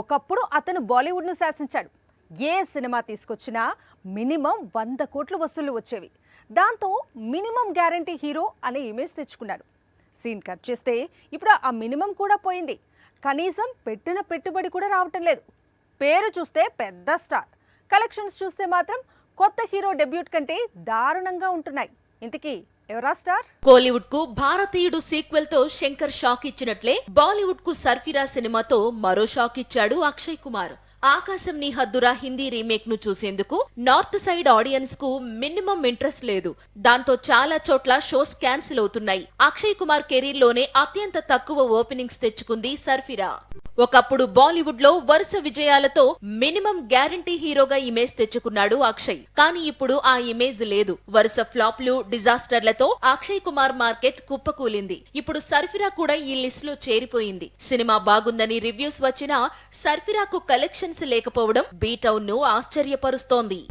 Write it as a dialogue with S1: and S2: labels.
S1: ఒకప్పుడు అతను బాలీవుడ్ను శాసించాడు. ఏ సినిమా తీసుకొచ్చినా మినిమం వంద కోట్లు వసూళ్ళు వచ్చేవి. దాంతో మినిమం గ్యారంటీ హీరో అనే ఇమేజ్ తెచ్చుకున్నాడు. సీన్ కట్ చేస్తే ఇప్పుడు ఆ మినిమం కూడా పోయింది. కనీసం పెట్టిన పెట్టుబడి కూడా రావటం లేదు. పేరు చూస్తే పెద్ద స్టార్. కలెక్షన్స్ చూస్తే మాత్రం కొత్త హీరో డెబ్యూట్ కంటే దారుణంగా ఉంటున్నాయి. ఇంతకీ ఎవరా స్టార్?
S2: కోలీవుడ్కు భారతీయుడు సీక్వెల్తో శంకర్ షాక్ ఇచ్చినట్లే బాలీవుడ్కు సర్ఫిరా సినిమాతో మరో షాక్ ఇచ్చాడు అక్షయ్ కుమార్. ఆకాశం నీ హద్దురా హిందీ రీమేక్ను చూసేందుకు నార్త్ సైడ్ ఆడియన్స్కు మినిమం ఇంట్రెస్ట్ లేదు. దాంతో చాలా చోట్ల షోస్ క్యాన్సిల్ అవుతున్నాయి. అక్షయ్ కుమార్ కెరీర్లోనే అత్యంత తక్కువ ఓపెనింగ్స్ తెచ్చుకుంది సర్ఫిరా. ఒకప్పుడు బాలీవుడ్లో వరుస విజయాలతో మినిమం గ్యారంటీ హీరోగా ఇమేజ్ తెచ్చుకున్నాడు అక్షయ్. కానీ ఇప్పుడు ఆ ఇమేజ్ లేదు. వరుస ఫ్లాప్లు డిజాస్టర్లతో అక్షయ్ కుమార్ మార్కెట్ కుప్పకూలింది. ఇప్పుడు సర్ఫిరా కూడా ఈ లిస్ట్లో చేరిపోయింది. సినిమా బాగుందని రివ్యూస్ వచ్చినా సర్ఫిరాకు కలెక్షన్స్ లేకపోవడం బీటౌన్ను ఆశ్చర్యపరుస్తోంది.